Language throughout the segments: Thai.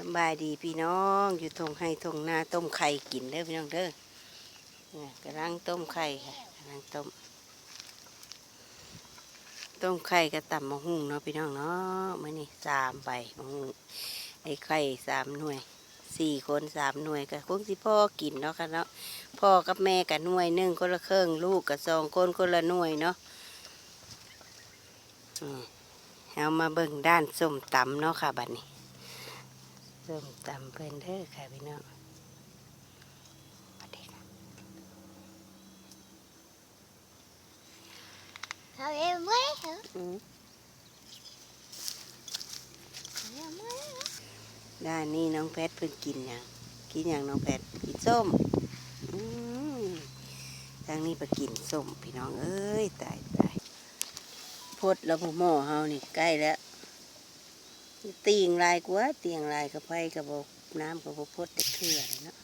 สบายดีพี่น้องอยู่ทงให้ทงหน้าต้มไข่กินเด้อพี่น้องเด้อเนี่ยกำลังต้มไข่ค่ะกำลังต้ม ต้มไข่กับตำมะฮุ่งเนาะพี่น้องเนาะมื่อนี้สามใบมะฮุ่งไอ้ไข่สามหน่วยสี่คนสามหน่วยก็คงสิพ่อกินเนาะค่ะเนาะพ่อกับแม่กับหน่วยหนึ่งคนละเครื่องลูกกับสองคนคนละหน่วยเนาะเอามาเบิ่งด้านส้มตำเนาะค่ะบัดนี้ ส้มตำเพิ่นเด้อค่ะพี่น้องสวัสดีค่ะ Sao em mới hả? อืม Em mới ด้านนี้น้องแพทเพิ่งกินอย่างกินอย่างน้องแพทกินส้มอืมทางนี้ไปกินส้มพี่น้องเอ้ยตายตายพดแล้วพวกหม้อเฮานี่ใกล้แล้ว เตียงลายกว่าเตียงลายกับไฟกับบน้ำกับบพดแต่เครือเลยเนาะ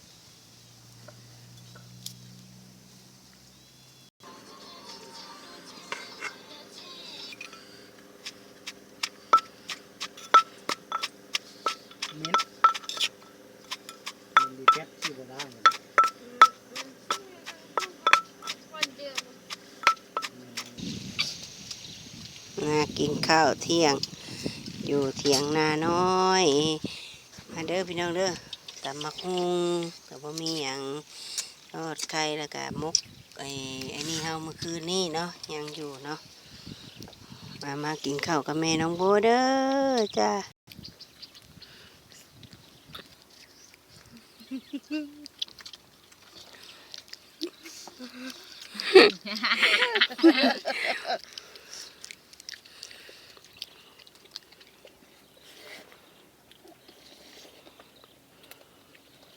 เม้นมันดีแก๊สที่บ่ได้เลยมากินข้าวเที่ยง อยู่เถียงนาน้อย มาเด้อพี่น้องเด้อตำมักฮุงแต่ว่ามีอย่างทอดไข่แล้วก็มกไอ้ไอ้นี่เฮาเมื่อคืนนี่เนาะยังอยู่เนาะมามากินข้าวกับแม่น้องโบเด้อจ้า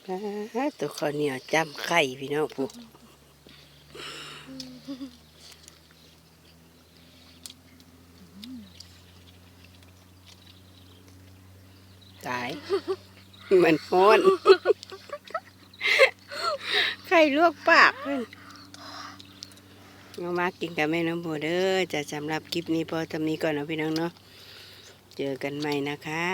ตัวข้าวเหนียวจ้ำไข่พี่น้องผู้ตาย มันฮ้อนไข่ลวกปากเพิ่นเอามากินกับแม่น้ำโบเด้อจะสำหรับคลิปนี้พอทำนี้ก่อนนะพี่น้องเนาะ เจอกันใหม่นะคะ